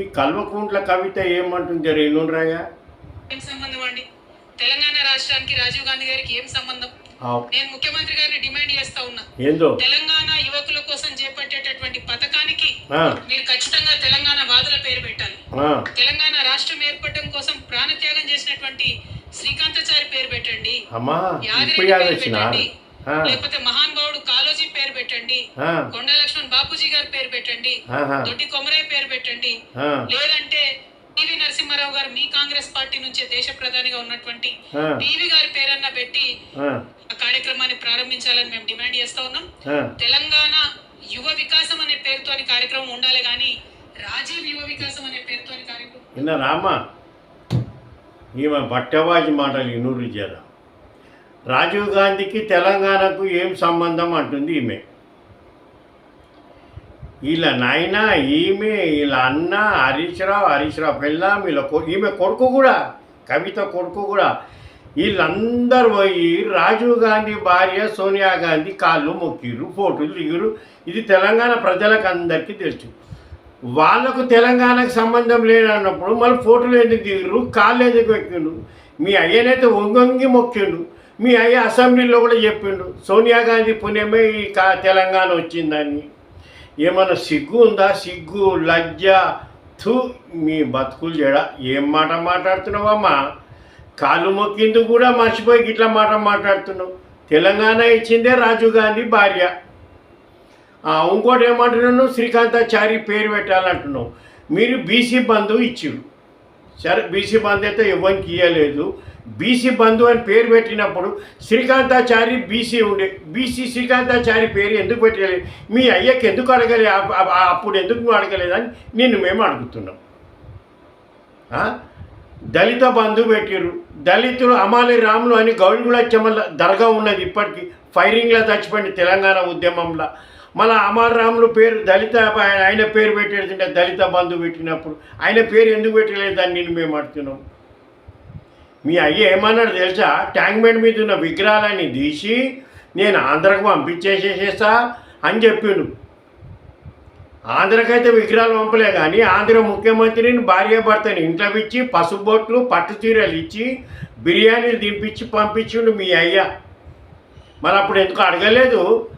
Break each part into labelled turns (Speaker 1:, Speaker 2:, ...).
Speaker 1: ఈ కల్వకుంట్ల కవిత ఏమంటుంది రేణురాయ
Speaker 2: సంబంధం అండి? తెలంగాణ రాష్ట్రానికి రాజీవ్ గాంధీ గారికి ఏం సంబంధం? నేను ముఖ్యమంత్రి గారిని డిమాండ్ చేస్తా ఉన్నా. తెలంగాణ యువకుల కోసం చేపట్టేటటువంటి పథకానికి మీరు ఖచ్చితంగా తెలంగాణ వాదుల పేరు పెట్టాలి. తెలంగాణ రాష్ట్రం ఏర్పడడం కోసం ప్రాణత్యాగం చేసినటువంటి శ్రీకాంతాచారి పేరు పెట్టండి. లేకపోతే మహానుభావుడు కాలోజీ పేరు పెట్టండి. కొండ లక్ష్మణ్ బాపూజీ గారి పేరు పెట్టండి. దొడ్డి కొమరయ్య పేరు పెట్టండి. లేదంటే పివి నరసింహారావు గారు మీ కాంగ్రెస్ పార్టీ నుంచే దేశ ప్రధానిగా ఉన్నటువంటి పివి గారి పేరన్న పెట్టి ఆ. కార్యక్రమాన్ని ప్రారంభించాలని మేము డిమాండ్ చేస్తా ఉన్నాం. తెలంగాణ యువ వికాసం అనే పేరుతో కార్యక్రమం ఉండాలి కానీ రాజీవ్ యువ వికాసం అనే పేరుతో కార్యక్రమం
Speaker 1: రామా ఈమె బట్టవాజి మాటలు ఇనూరు జర. రాజీవ్ గాంధీకి తెలంగాణకు ఏం సంబంధం అంటుంది ఈమె? వీళ్ళ నాయన ఈమె వీళ్ళ అన్న హరీష్ రావు హరీష్ రావు పిల్ల వీళ్ళ కొ- ఈమె కొడుకు కూడా కవిత కొడుకు కూడా. వీళ్ళందరూ పోయి రాజీవ్ గాంధీ భార్య సోనియా గాంధీ కాళ్ళు మొక్కిరు ఫోటోలు దిగురు ఇది తెలంగాణ ప్రజలకు అందరికీ తెలుసు. వాళ్ళకు తెలంగాణకు సంబంధం లేదన్నప్పుడు మళ్ళీ ఫోటోలు ఎందుకు దిగురు కాళ్ళు ఎందుకు ఎక్కిండు మీ అయ్యనైతే వంగొంగి మొక్కిండు మీ అయ్య అసెంబ్లీలో కూడా చెప్పిండు సోనియా గాంధీ పుణ్యమే ఈ కా తెలంగాణ వచ్చిందని. ఏమన్నా సిగ్గు ఉందా? సిగ్గు లజ్జ? థు మీ బతుకులు జడ ఏం మాట మాట్లాడుతున్నావమ్మా? కాలు మొక్కిందుకు కూడా మర్చిపోయి ఇట్లా మాట మాట్లాడుతున్నావు. తెలంగాణ ఇచ్చిందే రాజీవ్ గాంధీ భార్య. ఇంకోటి ఏమంటున్నాను? శ్రీకాంతాచారి పేరు పెట్టాలంటున్నావు. మీరు బీసీ బంధువు ఇచ్చిరు సరే బీసీ బంధు అయితే ఎవరికి ఇవ్వలేదు బీసీ బంధు అని పేరు పెట్టినప్పుడు శ్రీకాంతాచారి బీసీ ఉండే బీసీ శ్రీకాంతాచారి పేరు ఎందుకు పెట్టలేదు? మీ అయ్యకి ఎందుకు అడగలే? అప్పుడు ఎందుకు అడగలేదని నిన్ను మేము అడుగుతున్నాం. దళిత బంధు పెట్టిరు దళితులు అమాలి రాములు అని గౌడిగూడ దర్గా ఉన్నది ఇప్పటికీ. ఫైరింగ్లో చచ్చిపోయింది తెలంగాణ ఉద్యమంలో. మళ్ళీ అమర్రాములు పేరు దళిత ఆయన- ఆయన పేరు పెట్టేటంటే దళిత బంధు పెట్టినప్పుడు ఆయన పేరు ఎందుకు పెట్టలేదు దాన్ని నేను మేము అడుగుతున్నాం మీ అయ్య ఏమన్నాడు తెలుసా? ట్యాంక్ బండ్ మీద ఉన్న విగ్రహాలన్నీ తీసి నేను ఆంధ్రకు పంపించేసేసేస్తా అని చెప్పిండు. ఆంధ్రకైతే విగ్రహాలు పంపలే కానీ ఆంధ్ర ముఖ్యమంత్రిని భార్య భర్తని ఇంట్లో ఇచ్చి పసుపు బొట్లు పట్టు చీరలు ఇచ్చి బిర్యానీలు దింపించి పంపించిండు మీ అయ్య. మరి అప్పుడు ఎందుకు అడగలేదు?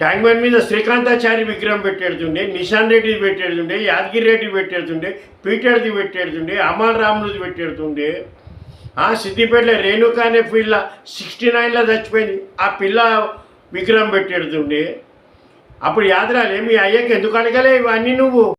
Speaker 1: ట్యాంక్ బండ్ మీద శ్రీకాంతాచారి విగ్రహం పెట్టేడుతుండే నిషాన్ రెడ్డి పెట్టేడుతుండే యాదగిరి రెడ్డి పెట్టేడుతుండే పీటర్ది పెట్టేడుతుండే అమల్ రాములది పెట్టేడుతుండే. ఆ సిద్దిపేటలో రేణుకా అనే పిల్ల సిక్స్టీ నైన్లో చచ్చిపోయింది. ఆ పిల్ల విగ్రహం పెట్టేడుతుండే. అప్పుడు యాదరాలే మీ అయ్యకి ఎందుకు అడగలే? ఇవన్నీ నువ్వు.